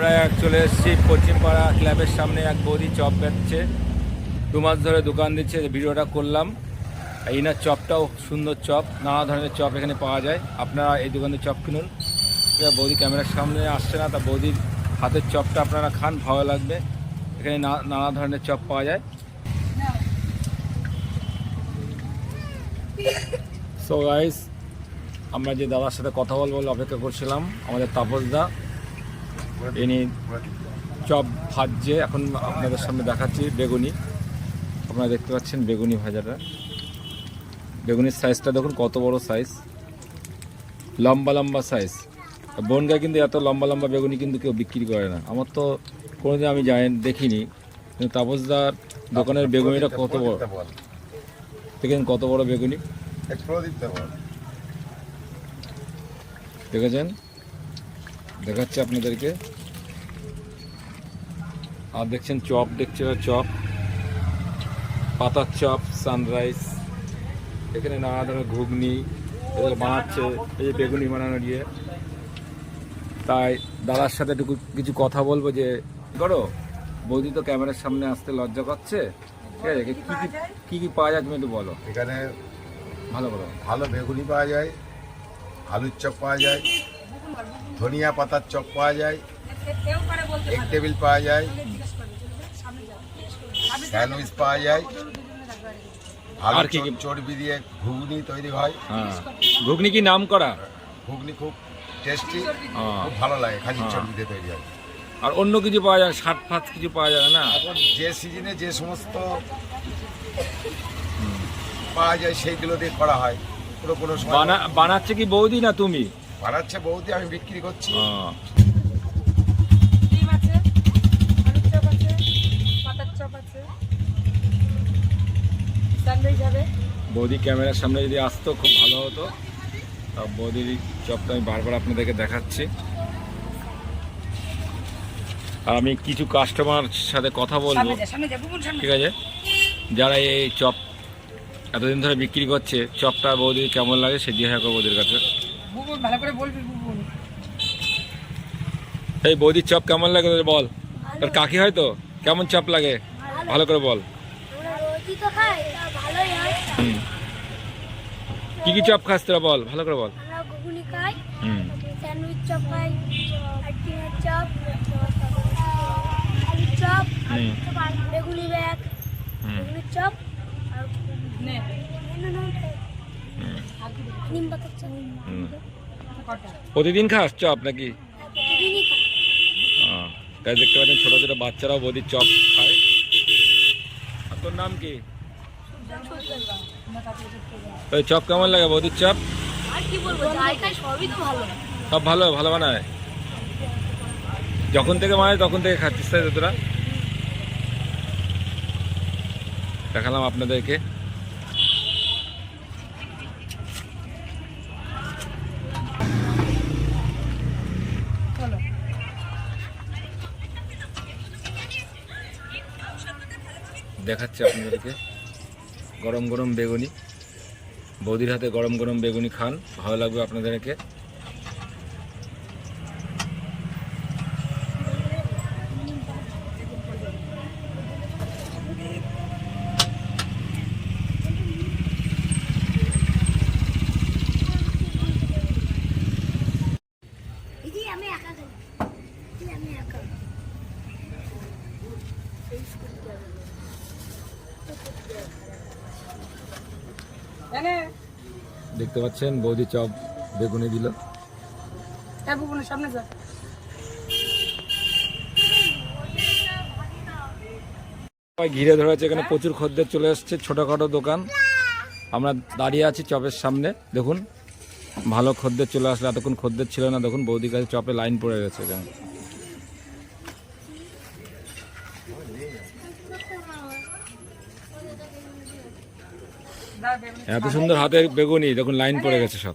আমরা চলে এসেছি, পশ্চিমপাড়া ক্লাবের সামনে এক বৌদি চপ বেচছে। দু মাস ধরে দোকান দিচ্ছে ভিডিওটা করলাম। এই না চপটাও সুন্দর চপ, নানা ধরনের চপ এখানে পাওয়া যায়। আপনারা এই দোকানে চপ কিনুন। বৌদি ক্যামেরার সামনে আসছে না, তা বৌদির হাতের চপটা আপনারা খান, ভালো লাগবে। এখানে নানা ধরনের চপ পাওয়া যায়। সো গাইস আমরা যে দাদার সাথে কথা বলব বলে অপেক্ষা করছিলাম, আমাদের তাপসদা ইনি চপ ভাজছে। এখন আপনাদের সামনে দেখাচ্ছি বেগুনি। আপনারা দেখতে পাচ্ছেন বেগুনি ভাজাটা। বেগুনির সাইজটা দেখুন কত বড় সাইজ লম্বা লম্বা সাইজ বনগায় কিন্তু এত লম্বা লম্বা বেগুনি কিন্তু কেউ বিক্রি করে না। আমার তো কোনোদিন আমি যাই দেখিনি। কিন্তু তাপসদার দোকানের বেগুনিটা কত বড়? দেখেন কত বড় বেগুনি। দেখেছেন? দেখাচ্ছে আপনাদেরকে। আর দেখছেন চপ দেখছে চপ? পাতার চপ সানরাইজ এখানে নানা ধরনের ঘুগনি এগুলো বানাচ্ছে এই যে বেগুনি বানানো দিয়ে। তাই দাদার সাথে একটু কিছু কথা বলব যে করো? বৌদি তো ক্যামেরার সামনে আসতে লজ্জা করছে। ঠিক আছে কি কি কি কি পাওয়া যায় তুমি একটু বলো। এখানে ভালো বলো। ভালো বেগুনি পাওয়া যায় আলুর চপ পাওয়া যায়। ধনিয়া পাতার চপ পাওয়া যায় এক টেবিল পাওয়া যায় স্যান্ডউইচ পাওয়া যায় আর কি? চর্বি দিয়ে ঘুগনি তৈরি হয়। হ্যাঁ। ঘুগনি কি নাম করা? ঘুগনি খুব টেস্টি। খুব ভালো লাগে খালি হ্যাঁ। চর্বি দিয়ে তৈরি হয়। আর অন্য কিছু পাওয়া যায়? শাক ফাত কিছু পাওয়া যায় না? এখন যে সিজনে যে সমস্ত পাওয়া যায় সেইগুলো দিয়ে করা হয়। কোনো কোনো বানা বানাচ্ছে কি বৌদি না তুমি? বানাচ্ছে বৌদি আমি বিক্রি করছি। হবে। বৌদি ক্যামেরার সামনে যদি আসতো খুব ভালো হতো। তা বৌদির চপটা আমি বারবার আপনাদেরকে দেখাচ্ছি। আর আমি কিছু কাস্টমার সাথে কথা বলব। ঠিক আছে? যারা এই চপ এতদিন ধরে বিক্রি করছে চপটা বৌদি কেমন লাগে সে জিজ্ঞাসা করব বৌদির কাছে। বুবুন ভালো করে বলবি বুবুন। এই বৌদির চপ কেমন লাগে তোদের বল? তোর কাকি হয় তো? কেমন চপ লাগে? ভালো। করে বল। আমরা রোজই তো খাই তা ভালোই হয়। হুম। কি কি চপ খাস তোরা বল? ভালো করে বল। চপ খাই আর ডিমের চপ চপ হুম বেগুনি ব্যাগ হুম বেগুনির চপ আর নে না, না, না, হুম নিম পাতার চপ হুম। কটা প্রতিদিন খাস চপ নাকি? আহ, তাই দেখতে পাচ্ছেন ছোট ছোট বাচ্চারাও বৌদির চপ খায়। আর তোর নাম কি? ওই চপ কেমন লাগে বৌদির চপ? সব ভালো ভালো বানায়? যখন থেকে মানে তখন থেকে খাচ্ছিস তাই তোরা? দেখালাম আপনাদেরকে। দেখাচ্ছি আপনাদেরকে। গরম গরম বেগুনি। বৌদির হাতে গরম গরম বেগুনি খান, ভালো লাগবে আপনাদেরকে। আমি একা খাই দিদি আমি একা এনে দেখতে পাচ্ছেন বৌদি চপ বেগুনি দিল। হ্যাঁ সামনে যা। ঘিরে ধরেছে এখানে প্রচুর খদ্দের চলে এসছে ছোটোখাটো দোকান। আমরা দাঁড়িয়ে আছি চপের সামনে দেখুন। ভালো খদ্দের চলে আসলে এতক্ষণ খদ্দের ছিল না দেখুন বৌদির কাছে চপে লাইন পড়ে গেছে এখানে দা বেগুন এত সুন্দর হাতের বেগুনি দেখুন লাইন পড়ে গেছে সব।